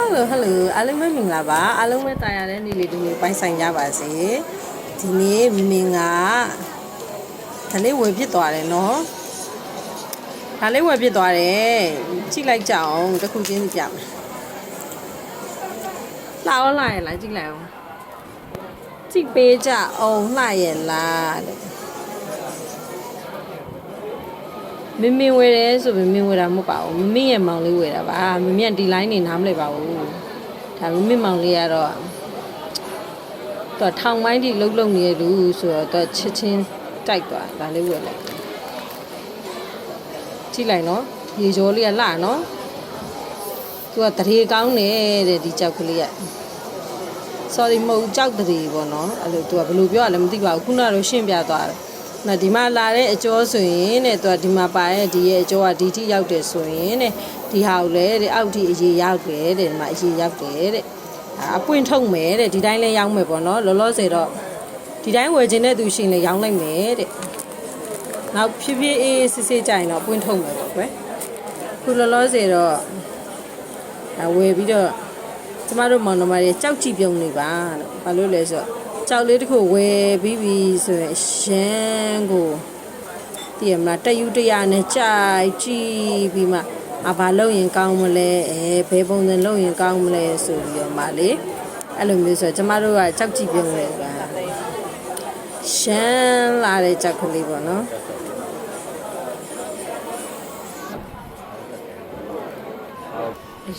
ဟယ်လိုဟယ်လိုအားလုံးပဲမင်္ဂလာပါအားလုံးပဲတာယာတဲ့နေ့လေးဒီနေ့ပိုင်ဆိုင်ကြပါစေဒီနေ့မင်္ဂလာဒါလေးဝယ်ဖြစ်သွားတယ်နော်ဒါလေးဝယ်ဖြစ်သွားတယ်ကြည့်လိုက်ကြအောင်တစ်ခုချင်းစီပြမယ်လာအောင်လာရလားကြည့်လိုက်အောင်ကြည့်ပေးကြအောင်လှရလားတဲ့ မင်းမင်းဝယ်တယ်ဆိုပြီးမင်းဝယ်တာမဟုတ်ပါဘူးမမင်းရဲ့မောင်လေးဝယ်တာပါမမင်းကဒီ line နေနားမလဲပါဘူးဒါမမင်းမောင်လေးကတော့တော့ထောင်ပိုင်းထိလှုပ်လှုပ်နေရလူဆိုတော့တော့ချစ်ချင်းတိုက်သွားဒါလေးဝယ်လိုက်ကြည့်လိုက်နော်ရေကြောလေးကလှနော်သူကတရေကောင်းတယ်တဲ့ဒီကြောက်ကလေးက sorry မဟုတ်ကြောက်တရေပေါ့နော်အဲ့လိုသူကဘယ်လိုပြောရလဲမသိပါဘူးခုနကတော့ရှင်းပြသွားတယ် နော်ဒီမှာလာတဲ့အကျော်ဆိုရင်တဲ့သူကဒီမှာပါရဲ့ဒီရဲ့အကျော်ကဒီထိရောက်တယ်ဆိုရင်တဲ့ဒီဟာကိုလည်းတဲ့အောက်ထိအရေးရောက်တယ်တဲ့ဒီမှာအရေးရောက်တယ်တဲ့အပွင့်ထုတ်မယ်တဲ့ဒီတိုင်းလဲရောင်းမယ်ပေါ့နော်လောလောဆယ်တော့ဒီတိုင်းဝယ်ခြင်းတဲ့သူရှင်လဲရောင်းလိုက်မယ်တဲ့နောက်ဖြည်းဖြည်းအေးအေးစစ်စစ်ကြရင်တော့ပွင့်ထုတ်မယ်ပေါ့ကွယ်ခုလောလောဆယ်တော့အဲဝယ်ပြီးတော့ကျမတို့မောင်နှမတွေကြောက်ကြည့်ပြုံးနေပါလို့ဘာလို့လဲဆိုတော့ ကြောက်လေးတစ်ခုဝယ်ပြီးပြီဆိုရင်ရှမ်းကိုတည်ရမလားတယူတရနဲ့ကြိုက်ကြည့်ပြီးမှအဘာလုပ်ရင်ကောင်းမလဲအဲဘယ်ပုံစံလုပ်ရင်ကောင်းမလဲဆိုပြီးတော့မှလေအဲ့လိုမျိုးဆိုတော့ကျမတို့ကကြောက်ကြည့်ပြုံးနေပါရှမ်းလာတဲ့ကြောက်ကလေးပေါ့နော်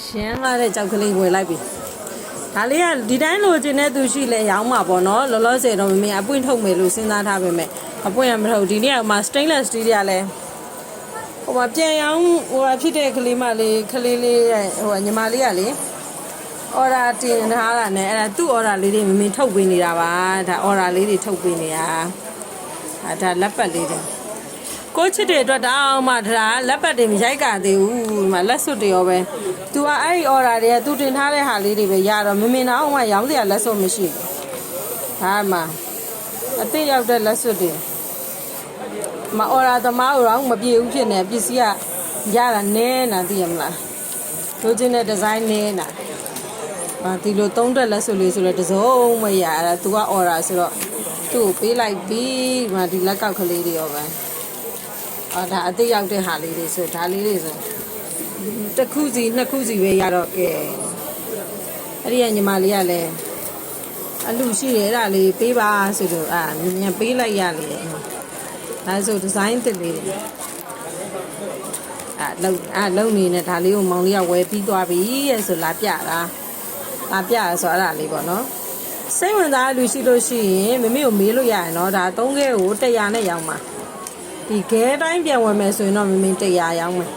ရှမ်းလာတဲ့ကြောက်ကလေးဝယ်လိုက်ပြီ ဒါလေးကဒီတိုင်းလိုချင်တဲ့သူရှိလဲရောင်းမှာပေါ့နော်လောလောဆယ်တော့မင်းအပွင့်ထုတ်မယ်လို့စဉ်းစားထားပေမဲ့အပွင့်ရမထုတ်ဒီနေ့ကမှ stainless steel တွေကလည်းဟိုမှာပြန်ရောင်းဟိုဖြစ်တဲ့ကလေးမလေးကလေးလေးရဲ့ဟိုညီမလေးကလေအော်ဒါတင်ထားတာနဲ့အဲ့ဒါသူ့အော်ဒါလေးတွေမမင်းထုတ်ပေးနေတာပါဒါအော်ဒါလေးတွေထုတ်ပေးနေတာအဲဒါလက်ပတ်လေးတွေ ကိုချစ်တဲ့အတွက်တောင်းမှဒါလက်ပတ်တွေမရိုက်ကသေးဘူးဒီမှာလက်စွပ်တွေရောပဲ။ तू ကအဲ့ဒီ order တွေက तू တင်ထားတဲ့ဟာလေးတွေပဲရတော့မမင်တော့မှရောင်းစရာလက်စွပ်မရှိဘူး။ဒါမှအသိရောက်တဲ့လက်စွပ်တွေမ order သမားတို့မပြေဘူးဖြစ်နေပစ္စည်းကရတာနဲနာသိရမလား။လိုချင်တဲ့ဒီဇိုင်းနဲနာ။ဟာဒီလိုသုံးတက်လက်စွပ်လေးဆိုတော့တစုံမရအဲ့ဒါ तू က order ဆိုတော့သူ့ကိုပေးလိုက်ပြီးဒီမှာဒီလက်ကောက်ကလေးတွေရောပဲ။ အော်ဒါအသိရောက်တဲ့ဟာလေးတွေဆိုဒါလေးတွေဆိုတစ်ခုစီနှစ်ခုစီပဲရတော့ကဲအဲ့ဒီကညီမလေးကလည်းအလူရှိတယ်အဲ့ဒါလေးပေးပါဆိုတော့အာမြန်မြန်ပေးလိုက်ရလေဒါဆိုဒီဇိုင်းတစ်လေးတွေအာလုံအာလုံနေနဲ့ဒါလေးကိုမောင်လေးကဝယ်ပြီးသွားပြီရဲ့ဆိုလာပြတာလာပြရဆိုအဲ့ဒါလေးပေါ့နော်စိတ်ဝင်စားလူရှိလို့ရှိရင်မမေကိုမေးလို့ရရင်တော့ဒါ၃ခဲကို100နဲ့ရောင်းပါ ဒီခဲတိုင်းပြန်ဝင်မယ်ဆိုရင်တော့မမင်း100ရောင်းမယ်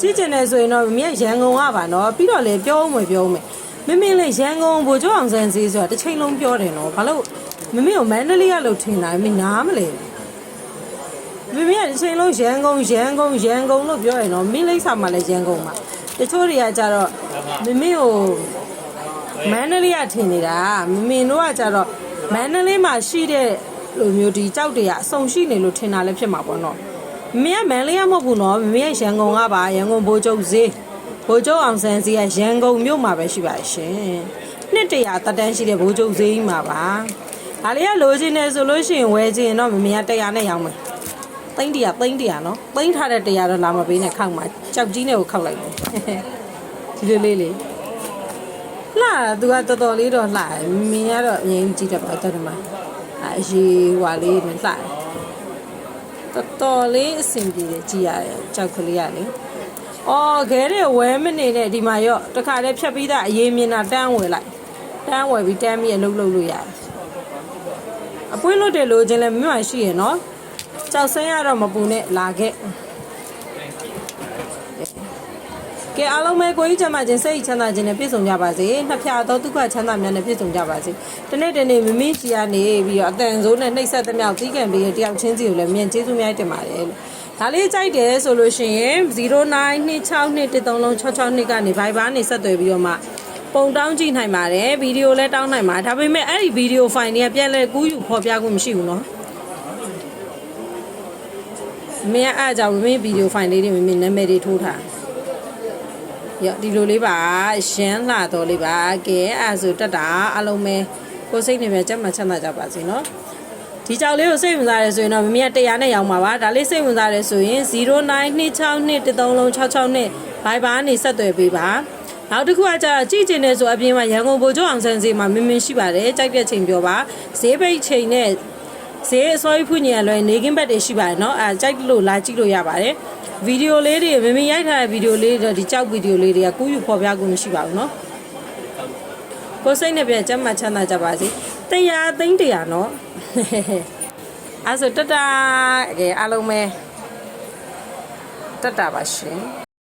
ကြည့်ကျင်တယ်ဆိုရင်တော့မင်းရန်ကုန်ကပါနော်ပြီးတော့လေပြောဦးမယ်ပြောဦးမယ်မမင်းလေရန်ကုန်ဘိုလ်ချုပ်အောင်ဆန်းစီဆိုတာတစ်ချိန်လုံးပြောတယ်နော်ဘာလို့မမင်းကိုမန္တလေးကလို့ထင်တာမင်းနားမလဲမမင်းကတစ်ချိန်လုံးရန်ကုန်ရန်ကုန်ရန်ကုန်လို့ပြောရင်တော့မင်းလိမ့်စာမှလည်းရန်ကုန်မှာတချို့တွေကကြတော့မမင်းကိုမန္တလေးကထင်နေတာမမင်းတို့ကကြတော့မန္တလေးမှာရှိတဲ့ လိုမျိုးဒီကြောက်တွေကအစုံရှိနေလို့ထင်တာလည်းဖြစ်မှာပေါ့နော်မင်းကမန်လေးရမဟုတ်ဘူးနော်မင်းကရန်ကုန်ကပါရန်ကုန်ဘိုးချုပ်ဈေးဘိုးချုပ်အောင်ဆန်းစီကရန်ကုန်မြို့မှာပဲရှိပါရှင်နှစ်တရာတက်တန်းရှိတဲ့ဘိုးချုပ်ဈေးကြီးမှာပါဒါလေးကလိုချင်နေဆိုလို့ရှိရင်ဝယ်ချင်တော့မမင်းက100နဲ့ရောင်းမယ်သိန်းတရာသိန်းတရာနော်သိန်းထားတဲ့100တော့လာမပေးနဲ့ခောက်မှာကြောက်ကြီးနဲ့ကိုခောက်လိုက်တယ်ဒီလိုလေးလေးလှသူကတော်တော်လေးတော့လှမင်းကတော့အရင်ကြည့်တယ်ပါတော်တယ်မှာ အရေးဟွာလေးနဲ့လှတယ်တော်တော်လေးအဆင်ပြေတယ်ကြည်ရတယ်ကြောက်ကလေးရလေအော်ခဲတဲ့ဝဲမနေနဲ့ဒီမှာရော့တခါတည်းဖြတ်ပြီးသားအရေးမြင်တာတန်းဝယ်လိုက်တန်းဝယ်ပြီးတန်းပြီးအလုပ်လုပ်လို့ရတယ်အပွင့်လွတ်တယ်လို့ချင်းလည်းမြမရှိရနော်ကြောက်ဆင်းရတော့မပူနဲ့လာခဲ့ ကဲအားလုံးပဲကိုကြီးချမ်းသာခြင်းစိတ်ချမ်းသာခြင်းနဲ့ပြည့်စုံကြပါစေနှစ်ဖြာသောဒုက္ခချမ်းသာများနဲ့ပြည့်စုံကြပါစေတနေ့တနေ့မမင်းကြီးကနေပြီးတော့အတန်ဆိုးနဲ့နှိပ်စက်သမျှတီးခံပြီးတယောက်ချင်းစီကိုလည်းမြန်ကျေးဇူးများတင်ပါတယ်လို့ဒါလေးကြိုက်တယ်ဆိုလို့ရှိရင်0926213662လုံး662ကနေ Viber နဲ့ဆက်သွယ်ပြီးတော့မှပုံတောင်းကြည့်နိုင်ပါတယ်ဗီဒီယိုလည်းတောင်းနိုင်ပါဒါပေမဲ့အဲ့ဒီဗီဒီယိုဖိုင်တွေကပြန်လဲကူးယူဖော်ပြခွင့်မရှိဘူးနော်မင်းအားကြောင့်မင်းဗီဒီယိုဖိုင်လေးတွေမင်းနာမည်တွေထိုးထား ရောဒီလိုလေးပါရမ်းလှတော်လေးပါကဲအဲ့ဒါဆိုတက်တာအလုံးမဲကိုယ်စိတ်နေပြကြက်မှချမ်းသာကြပါစေနော်ဒီကြောက်လေးကိုစိတ်ဝင်စားရဲဆိုရင်တော့မမီးက100နဲ့ရောင်းပါပါဒါလေးစိတ်ဝင်စားရဲဆိုရင်092623လုံး66နဲ့ဘိုင်ဘာနေဆက်သွယ်ပေးပါနောက်တစ်ခုကကြာကြည့်ကျင်နေဆိုအပြင်မှာရန်ကုန်ဗိုလ်ချုပ်အောင်ဆန်းစီမှာမင်းမင်းရှိပါတယ်ကြိုက်တဲ့ချိန်ပြောပါဈေးပိတ်ချိန်နဲ့ဈေးအစောကြီးဖွင့်ညံလွယ်နေကင်းဘက်တွေရှိပါတယ်เนาะအဲကြိုက်လို့လာကြည့်လို့ရပါတယ် ဗီဒီယိုလေးတွေမင်းမင်းရိုက်ထားတဲ့ဗီဒီယိုလေးတွေဒီကြောက်ဗီဒီယိုလေးတွေကကူးယူဖော်ပြခွင့်မရှိပါဘူးเนาะကိုယ်စိတ်နဲ့ပြန်ကျမ်းမှချမ်းသာကြပါစေတရားသိန်းတရားเนาะ အဲဆိုတတကဲအားလုံးပဲတက်တာပါရှင်